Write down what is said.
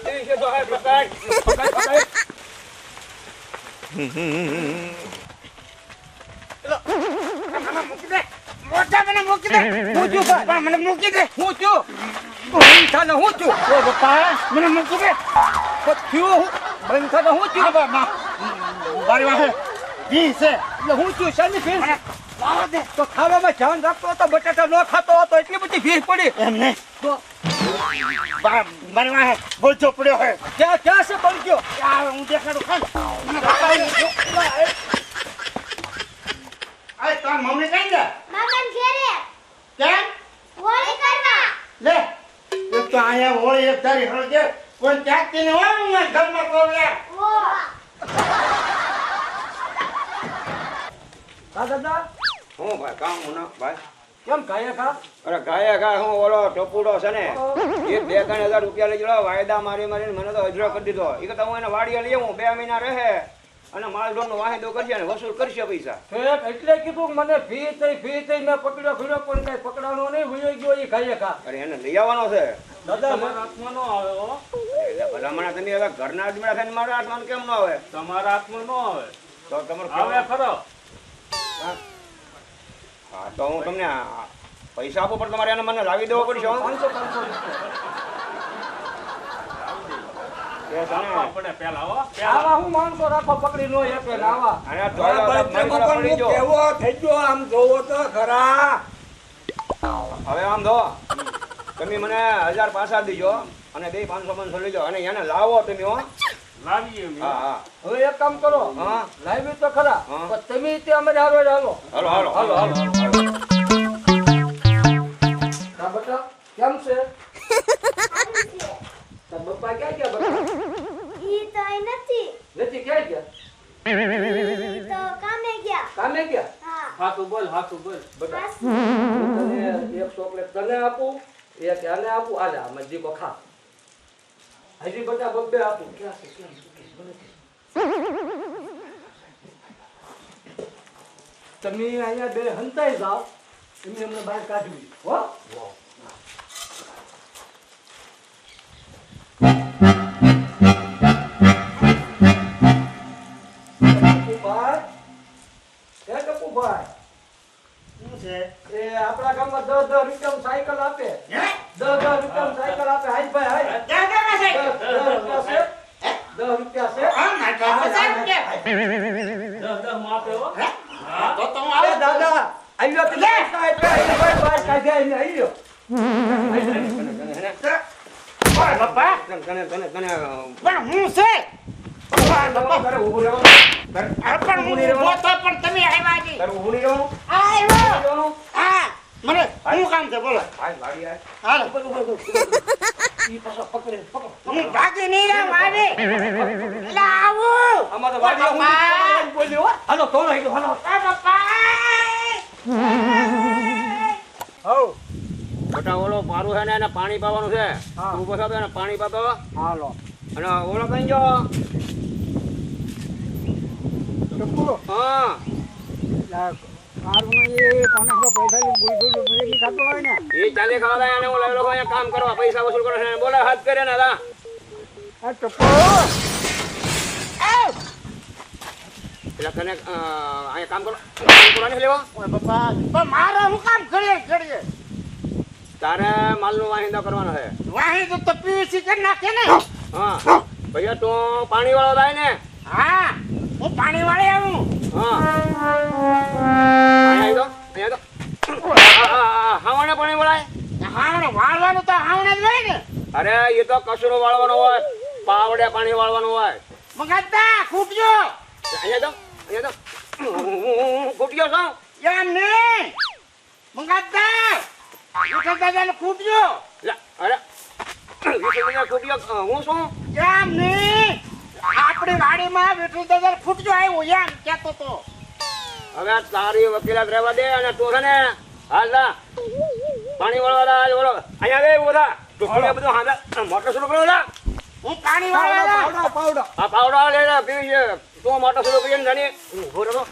પકડી છે તો હે મારી પાસે વી છે હું છું શાની ફીસ ખાવામાં ધ્યાન રાખતો હતો બટાટા ન ખાતો હતો એટલી બધી ભીડ પડી એમને તો બા- મારી પાસે બોલજો પડ્યો હોય ક્યાં ક્યાં છે બળગ્યો આ હું દેખાડું ખાન મને બતાવી દો. આ તાર મમ્મી કઈ દે મામન ઘેરે કેમ હોળી કરવા લે એક હું હું ભાઈ, કામ હું ના ભાઈ. કેમ કાયા કા અરે ગાયા કા હું ઓલો ટપુડો છે ને એ બે ત્રણ હજાર રૂપિયા લઈ ગયો વાયદા મારી મારીને મને તો અજરો કરી દીધો. એ તો હું એને વાડીએ લઈ હું બે મહિના રહે અને માલઢોર નો વાહિદો કરશે અને વસૂલ કરશે પૈસા. એટલે કીધું મને ફી થઈ ફી થઈ મેં પકડ્યો ફીડ્યો પણ કઈ પકડાનો નહીં ભૂલી ગયો એ ખાઈએ ખા. અરે એને લઈ આવવાનો છે. દાદા તમારા હાથમાં નો આવે ભલામણા તમે હવે ઘરના થઈને મારા હાથમાં કેમ ન આવે? તમારા હાથમાં નો આવે. તો તમારો આવે? ખરો. હા. તો હું તમને પૈસા આપું પણ તમારે એને મને લાવી દેવો પડશે પાંચસો પાંચસો હો. હું. હવે આમ જો તમે મને હજાર પાછા દીજો અને બે પાંચસો પાંચસો લીજો અને એને લાવો તમે હો. લાવીએ હવે એક કામ કરો. હા. લાવી તો ખરા. પણ તમે તે અમે હારો હાલો. હાલો હાલો. હાલો હાલો. તા કેમ છે? તા બપ્પા ક્યાં ગયા બેટા? ઈ તો નથી. નથી ક્યાં ગયા? તો કામે ગયા. કામે ગયા? હાથું બોલ હાથું બોલ. બટા તને એક ચોકલેટ તને આપું એક આને આપું. આલે આમાં જીકો ખા. હજી બધા બબ્બે આપું. ક્યાં છે ક્યાં કે. તમે અહીંયા બે હંતાઈ જાઓ એમને અમને બહાર કાઢવી હો? આપણા ગામમાં દસ દસ રૂપિયા સાયકલ આપે. દસ દસ રૂપિયાનું મને શું કામ છે બોલો. હાલ વાડી હાલ. ભાગી નહીં એટલે આવું. આમાં તો વાડી હું. બોલ્યો હાલો કોણ આવ્યો હાલો. હો મોટા ઓલો મારું છે ને એને પાણી પાવાનું છે. હા. તું બસાતો એને પાણી પાતો. હાલો. અને ઓલો કઈ જો હા. એ ચાલે ખાવા અને હું લઈ લો કામ કરવા પૈસા વસૂલ કરે છે. બોલે હાથ કરે ને દા એટલે તને અ, અહીંયા કામ કરો. કામ કરવા નથી લેવા. ઓય બાપા. પણ મારે હું કામ કરીએ કરીએ? તારે માલનો વાહિંદો કરવાનો છે. વાહી તો તો પીવીસી કરી નાખે ને. હા. ભૈયા તું પાણી વાળો થાય ને. હા હું પાણી વાળી આવું. હા. કચરો વાળવાનો હોય પાવડે પાણી વાળવાનું હોય. મગાતા ખૂટજો અહીંયા તો અહીંયા તો ખૂટ્યો છો? એમ નહીં. મગાતા. વિઠ્ઠલ દાદાને ખૂટજો અરે. હું શું એમ નહીં. આપણી વાડીમાં વિઠ્ઠલ દાદાને ખૂટજો આવ્યું એમ કહેતો તો. હવે તારી વકીલાત રહેવા દે અને તું છે ને હાલ પાણી વાળવા બોલો. અહીંયા દે બધા ટુકડીઓ બધું હાલ મોટર શરૂ કરો લા હું પાણી વાળવા પાવડો પાવડો આ પાવડો લે લે પીવી છે. તું મોટર શરૂ કરીને જાણી ઊભો રહો.